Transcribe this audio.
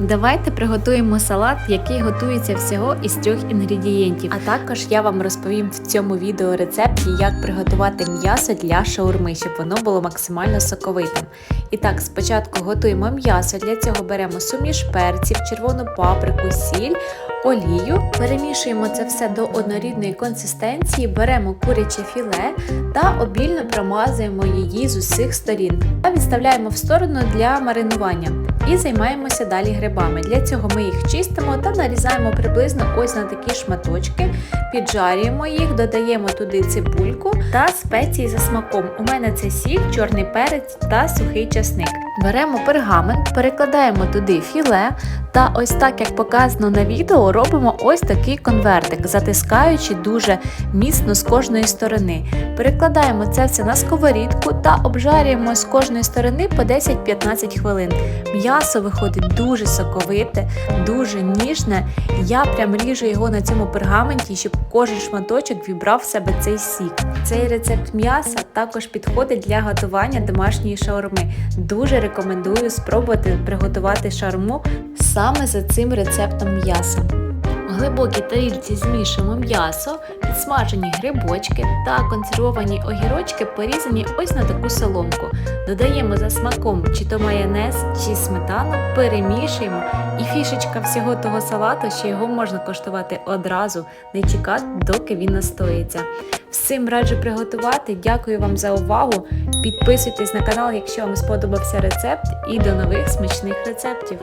Давайте приготуємо салат, який готується всього із трьох інгредієнтів. А також я вам розповім в цьому відео рецепті, як приготувати м'ясо для шаурми, щоб воно було максимально соковитим. І так, спочатку готуємо м'ясо. Для цього беремо суміш перців, червону паприку, сіль, олію. Перемішуємо це все до однорідної консистенції, беремо куряче філе та обільно промазуємо її з усіх сторін та відставляємо в сторону для маринування. І займаємося далі грибами. Для цього ми їх чистимо та нарізаємо приблизно ось на такі шматочки, піджарюємо їх, додаємо туди цибульку та спеції за смаком. У мене це сіль, чорний перець та сухий часник. Беремо пергамент, перекладаємо туди філе та ось так, як показано на відео, робимо ось такий конвертик, затискаючи дуже міцно з кожної сторони. Перекладаємо це все на сковорідку та обжарюємо з кожної сторони по 10-15 хвилин. М'ясо виходить дуже соковите, дуже ніжне. Я прям ріжу його на цьому пергаменті, щоб кожен шматочок вібрав в себе цей сік. Цей рецепт м'яса також підходить для готування домашньої шаурми. Дуже рекомендую спробувати приготувати шаурму саме за цим рецептом м'яса. Глибокій тарілці змішуємо м'ясо, підсмажені грибочки та консервовані огірочки порізані ось на таку соломку. Додаємо за смаком чи то майонез, чи сметану, перемішуємо і фішечка всього того салату, що його можна коштувати одразу, не чекати, доки він настоїться. Всім раджу приготувати. Дякую вам за увагу. Підписуйтесь на канал, якщо вам сподобався рецепт, і до нових смачних рецептів.